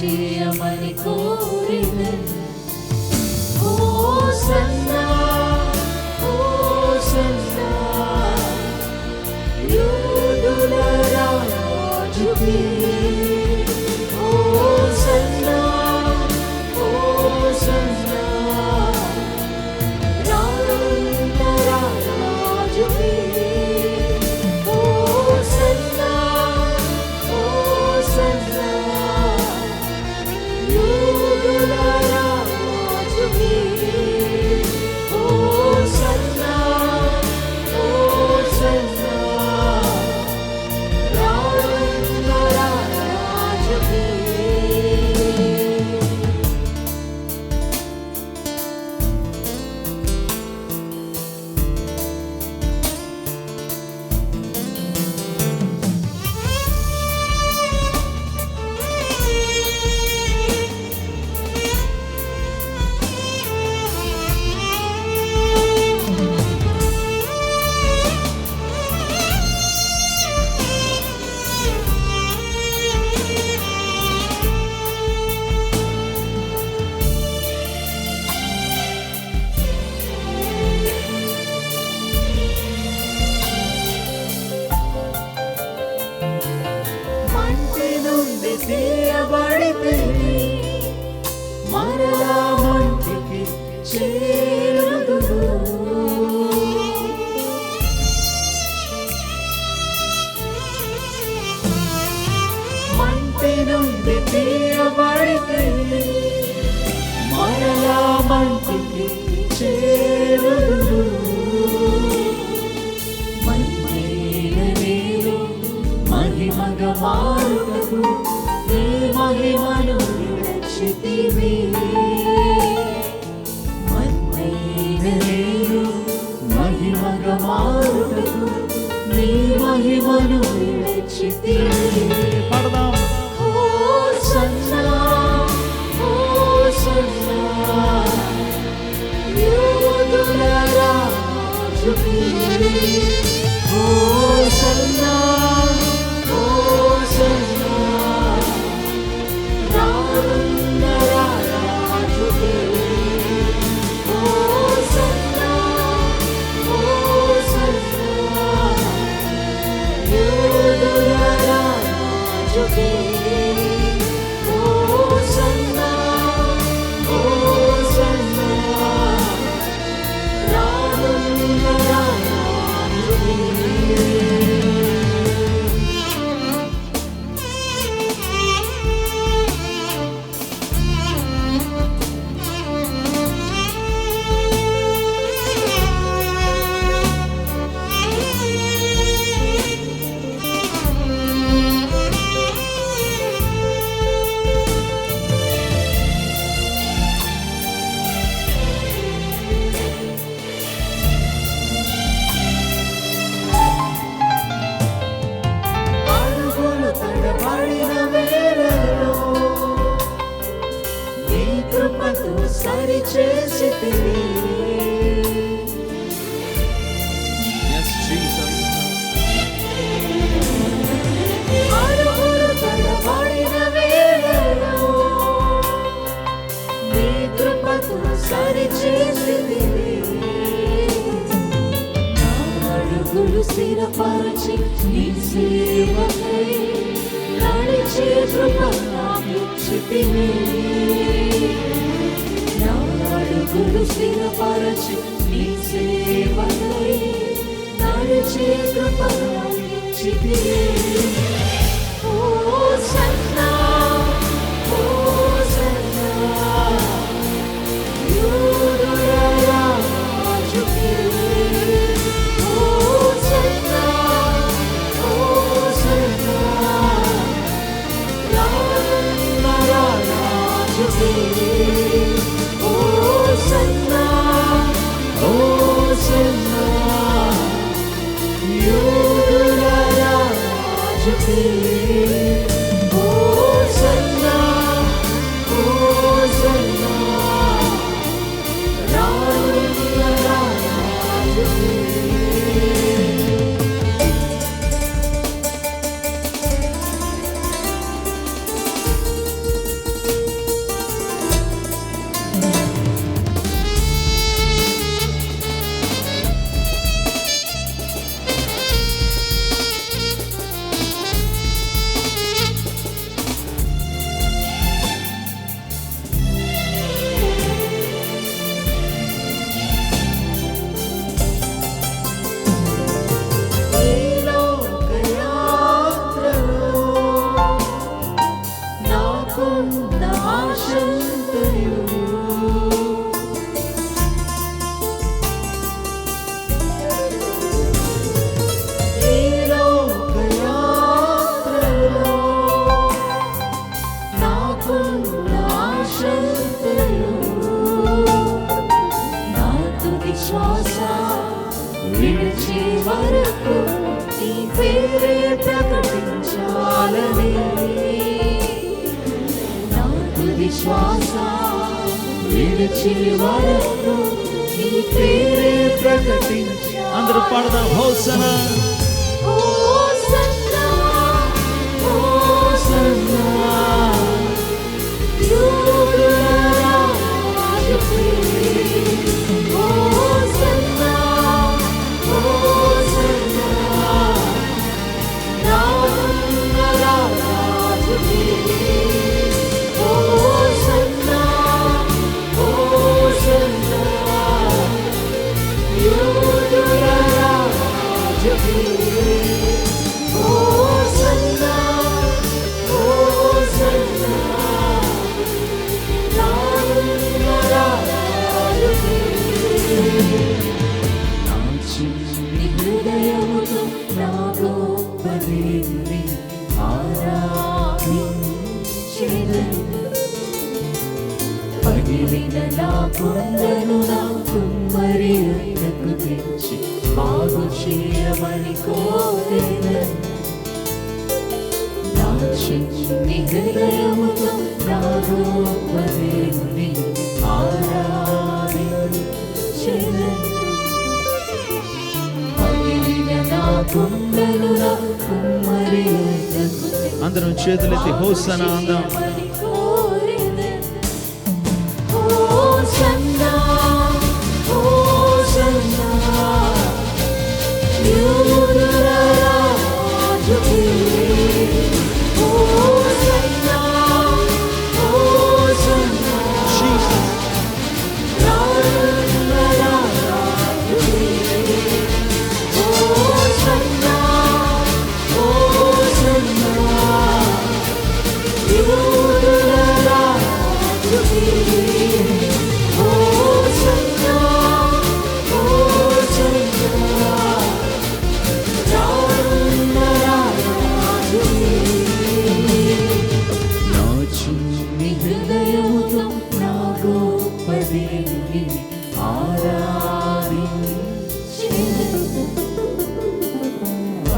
బాగు చేయమని కోరిన ఓ మంటి తీయబడితే మరలా మంటికి చేరుదురు. మహిమేలు మహిమగ మారుటకు నీ మహిమను విడచితివి మహిమేలు మారుటకు నీ మహిమను సరిచేసితివి. ఎస్ జీసస్ అడుగులు నీ స్థిరపరచి నీ సేవకై నడిచే కృప నాకిచ్చితివి. అడుగులు స్థిరపరచి నీ సేవకై నడిచే కృప నాకిచ్చితివి. ఓ సన్నా ఓ సన్నా యూదుల రాజుకి విడిచి వరకు నీ పేరే ప్రకటించాలని శ్వాస విడిచి వరకు నీ పేరే ప్రకటించ అందరూ పాడదాం. హోసనా. గొప్ప దేవుని ఆరాధించెదను. పగిలిన నా కొండను నా కుమ్మరి వద్దకు తెచ్చి బాగు చేయమని కోరెదను. నా చిన్ని హృదయముతో నా గొప్ప దేవుని అందరం చేతులెత్తి హోసన అందాం.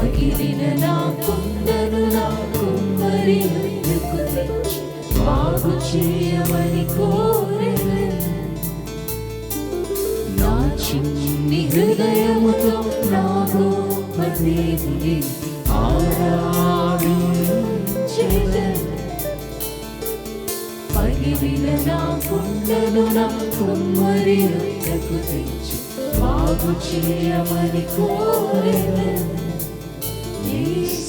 పగిలిన నా కుండను నా కుమ్మరి వద్దకు బాగు చేయమని కోరెదను. నా చిన్ని హృదయముతో నా గొప్ప పగిలిన నా కుండను నా కుమ్మరి తెచ్చి బాగు చేయమని peace.